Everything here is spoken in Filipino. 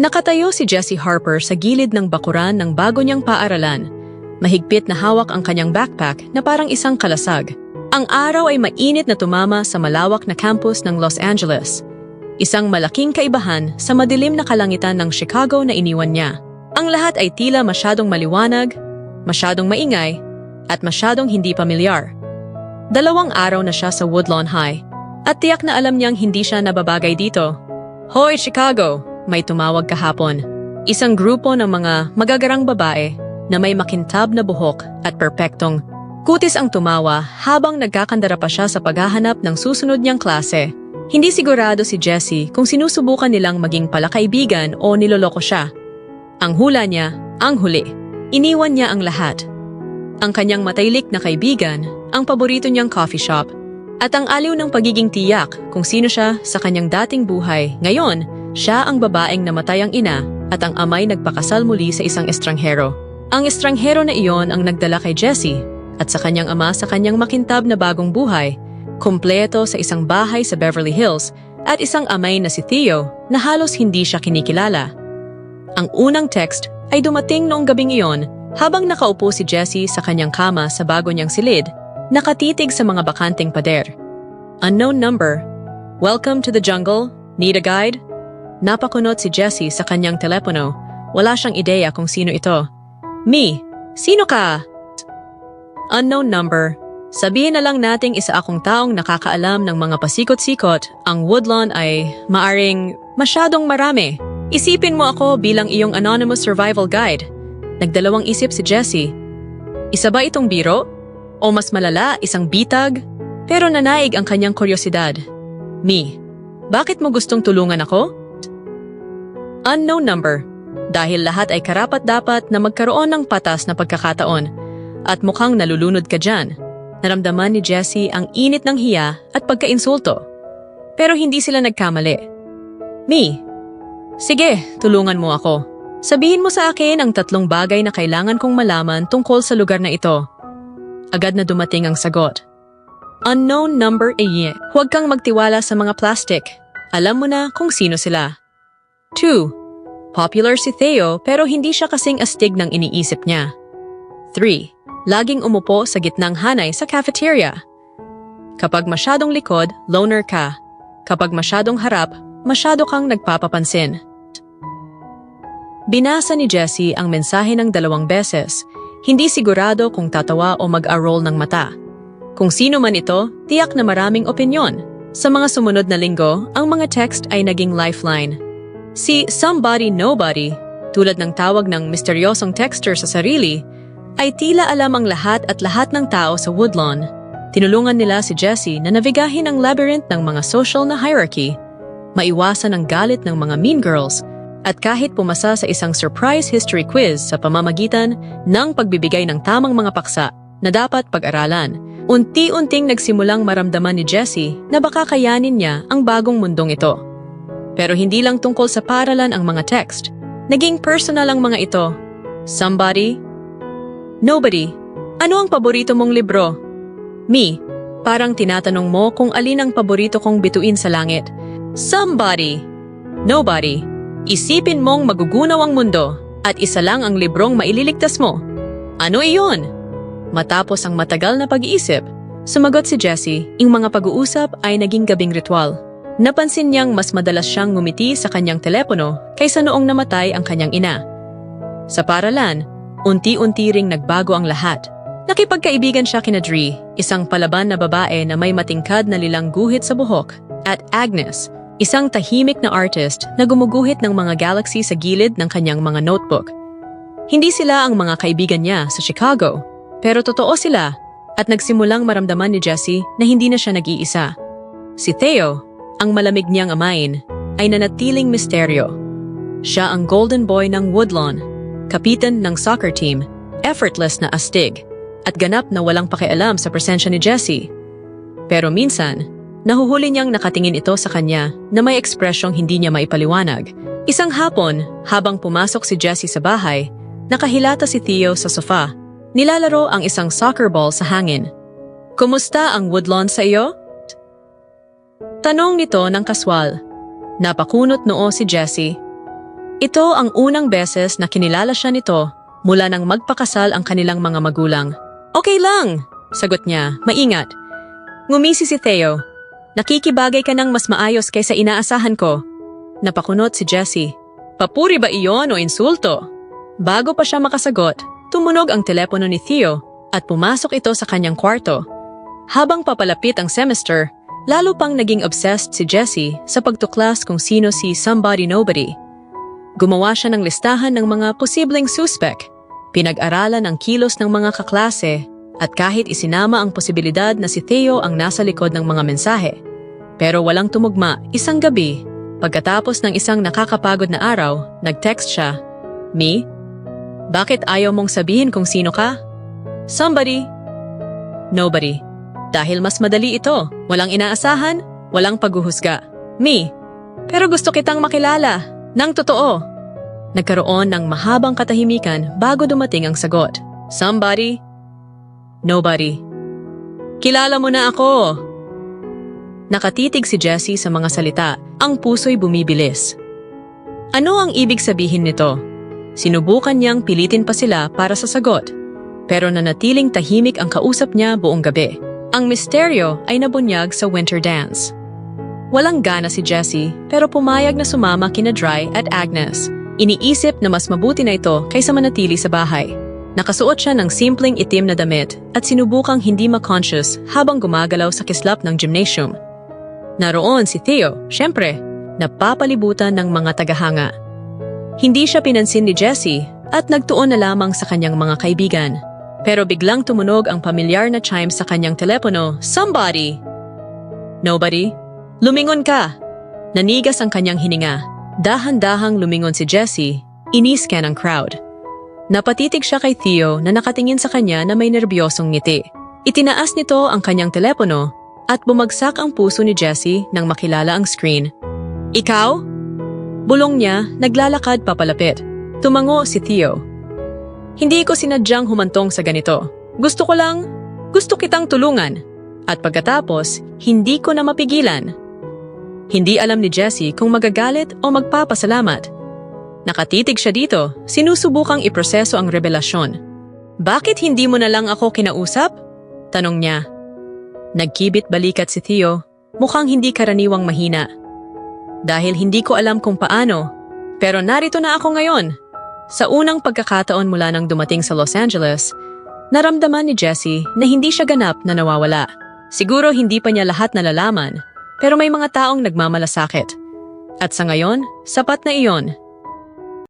Nakatayo si Jesse Harper sa gilid ng bakuran ng bago niyang paaralan. Mahigpit na hawak ang kanyang backpack na parang isang kalasag. Ang araw ay mainit na tumama sa malawak na campus ng Los Angeles. Isang malaking kaibahan sa madilim na kalangitan ng Chicago na iniwan niya. Ang lahat ay tila masyadong maliwanag, masyadong maingay, at masyadong hindi pamilyar. Dalawang araw na siya sa Woodlawn High at tiyak na alam niyang hindi siya nababagay dito. Hoy Chicago! May tumawag kahapon. Isang grupo ng mga magagarang babae na may makintab na buhok at perpektong kutis ang tumawa habang nagkakandara pa siya sa paghahanap ng susunod niyang klase. Hindi sigurado si Jessie kung sinusubukan nilang maging palakaibigan o niloloko siya. Ang hula niya, ang huli. Iniwan niya ang lahat. Ang kanyang mataylik na kaibigan, ang paborito niyang coffee shop, at ang aliw ng pagiging tiyak kung sino siya sa kanyang dating buhay. Ngayon, siya ang babaeng namatay ang ina at ang amay nagpakasal muli sa isang estranghero. Ang estranghero na iyon ang nagdala kay Jesse at sa kanyang ama sa kanyang makintab na bagong buhay, kumpleto sa isang bahay sa Beverly Hills at isang amay na si Theo na halos hindi siya kinikilala. Ang unang text ay dumating noong gabing iyon habang nakaupo si Jesse sa kanyang kama sa bago niyang silid, nakatitig sa mga bakanting pader. Unknown number. Welcome to the jungle. Need a guide? Napakunot si Jesse sa kanyang telepono. Wala siyang ideya kung sino ito. Me, sino ka? Unknown number. Sabihin na lang nating isa akong taong nakakaalam ng mga pasikot-sikot, ang Woodlawn ay maaring masyadong marami. Isipin mo ako bilang iyong anonymous survival guide. Nagdalawang isip si Jessie. Isa ba itong biro? O mas malala, isang bitag? Pero nanaig ang kanyang kuryosidad. Me, bakit mo gustong tulungan ako? Unknown number. Dahil lahat ay karapat-dapat na magkaroon ng patas na pagkakataon at mukhang nalulunod ka dyan. Naramdaman ni Jessie ang init ng hiya at pagkainsulto. Pero hindi sila nagkamali. Me, sige, tulungan mo ako. Sabihin mo sa akin ang tatlong bagay na kailangan kong malaman tungkol sa lugar na ito. Agad na dumating ang sagot. Unknown number A. Huwag kang magtiwala sa mga plastic. Alam mo na kung sino sila. 2. Popular si Theo pero hindi siya kasing astig ng iniisip niya. 3. Laging umupo sa gitnang hanay sa cafeteria. Kapag masyadong likod, loner ka. Kapag masyadong harap, masyado kang nagpapapansin. Binasa ni Jessie ang mensahe ng dalawang beses, hindi sigurado kung tatawa o mag-arroll ng mata. Kung sino man ito, tiyak na maraming opinyon. Sa mga sumunod na linggo, ang mga text ay naging lifeline. Si Somebody Nobody, tulad ng tawag ng misteryosong texter sa sarili, ay tila alam ang lahat at lahat ng tao sa Woodlawn. Tinulungan nila si Jessie na navigahin ang labyrinth ng mga social na hierarchy, maiwasan ang galit ng mga mean girls, at kahit pumasa sa isang surprise history quiz sa pamamagitan ng pagbibigay ng tamang mga paksa na dapat pag-aralan. Unti-unting nagsimulang maramdaman ni Jessie na baka kayanin niya ang bagong mundong ito. Pero hindi lang tungkol sa paralan ang mga text. Naging personal ang mga ito. Somebody? Nobody. Ano ang paborito mong libro? Me. Parang tinatanong mo kung alin ang paborito kong bituin sa langit. Somebody. Nobody. Isipin mong magugunaw ang mundo at isa lang ang librong maililigtas mo. Ano iyon? Matapos ang matagal na pag-iisip, sumagot si Jessie, ing mga pag-uusap ay naging gabing ritual. Napansin niyang mas madalas siyang ngumiti sa kanyang telepono kaysa noong namatay ang kanyang ina. Sa paralan, unti-unti ring nagbago ang lahat. Nakipagkaibigan siya kina Dree, isang palaban na babae na may matingkad na lilang guhit sa buhok, at Agnes, isang tahimik na artist na gumuguhit ng mga galaxy sa gilid ng kanyang mga notebook. Hindi sila ang mga kaibigan niya sa Chicago, pero totoo sila at nagsimulang maramdaman ni Jessie na hindi na siya nag-iisa. Si Theo, ang malamig niyang amain, ay nanatiling misteryo. Siya ang golden boy ng Woodlawn, kapitan ng soccer team, effortless na astig, at ganap na walang pakialam sa presensya ni Jessie. Pero minsan, nahuhuli niyang nakatingin ito sa kanya na may ekspresyong hindi niya maipaliwanag. Isang hapon, habang pumasok si Jessie sa bahay, nakahilata si Theo sa sofa Nilalaro ang isang soccer ball sa hangin. Kumusta ang woodlawn sa iyo? Tanong nito ng kaswal. Napakunot noo si Jessie. Ito ang unang beses na kinilala siya nito mula nang magpakasal ang kanilang mga magulang. Okay lang, sagot niya, maingat. Ngumisi si Theo. Nakikibagay ka ng mas maayos kaysa inaasahan ko. Napakunot si Jessie. Papuri ba iyon o insulto? Bago pa siya makasagot, tumunog ang telepono ni Theo at pumasok ito sa kanyang kwarto. Habang papalapit ang semester, lalo pang naging obsessed si Jessie sa pagtuklas kung sino si Somebody Nobody. Gumawa siya ng listahan ng mga posibleng suspect, pinag-aralan ang kilos ng mga kaklase, at kahit isinama ang posibilidad na si Theo ang nasa likod ng mga mensahe. Pero walang tumugma, isang gabi, pagkatapos ng isang nakakapagod na araw, nag-text siya, Me? Bakit ayaw mong sabihin kung sino ka? Somebody. Nobody. Dahil mas madali ito, walang inaasahan, walang paghuhusga. Me. Pero gusto kitang makilala, nang totoo. Nagkaroon ng mahabang katahimikan bago dumating ang sagot. Somebody. Nobody. Kilala mo na ako. Nakatitig si Jessie sa mga salita, ang puso'y bumibilis. Ano ang ibig sabihin nito? Sinubukan niyang pilitin pa sila para sa sagot, pero nanatiling tahimik ang kausap niya buong gabi. Ang misteryo ay nabunyag sa winter dance. Walang gana si Jessie pero pumayag na sumama kina Dry at Agnes. Iniisip na mas mabuti na ito kaysa manatili sa bahay. Nakasuot siya ng simpleng itim na damit at sinubukang hindi ma-conscious habang gumagalaw sa kislap ng gymnasium. Naroon si Theo, syempre, napapalibutan ng mga tagahanga. Hindi siya pinansin ni Jessie at nagtuon na lamang sa kanyang mga kaibigan. Pero biglang tumunog ang pamilyar na chime sa kanyang telepono, Somebody! Nobody? Lumingon ka! Nanigas ang kanyang hininga. Dahan-dahang lumingon si Jessie, iniscan ang crowd. Napatitig siya kay Theo na nakatingin sa kanya na may nerbyosong ngiti. Itinaas nito ang kanyang telepono at bumagsak ang puso ni Jessie nang makilala ang screen. Ikaw? Bulong niya, naglalakad papalapit. Tumango si Theo. Hindi ko sinadyang humantong sa ganito. Gusto ko lang, gusto kitang tulungan. At pagkatapos, hindi ko na mapigilan. Hindi alam ni Jessie kung magagalit o magpapasalamat. Nakatitig siya dito, sinusubukang iproseso ang revelasyon. Bakit hindi mo na lang ako kinausap? Tanong niya. Nagkibit balikat si Theo, mukhang hindi karaniwang mahina. Dahil hindi ko alam kung paano, pero narito na ako ngayon. Sa unang pagkakataon mula nang dumating sa Los Angeles, naramdaman ni Jessie na hindi siya ganap na nawawala. Siguro hindi pa niya lahat nalalaman, pero may mga taong nagmamalasakit. At sa ngayon, sapat na iyon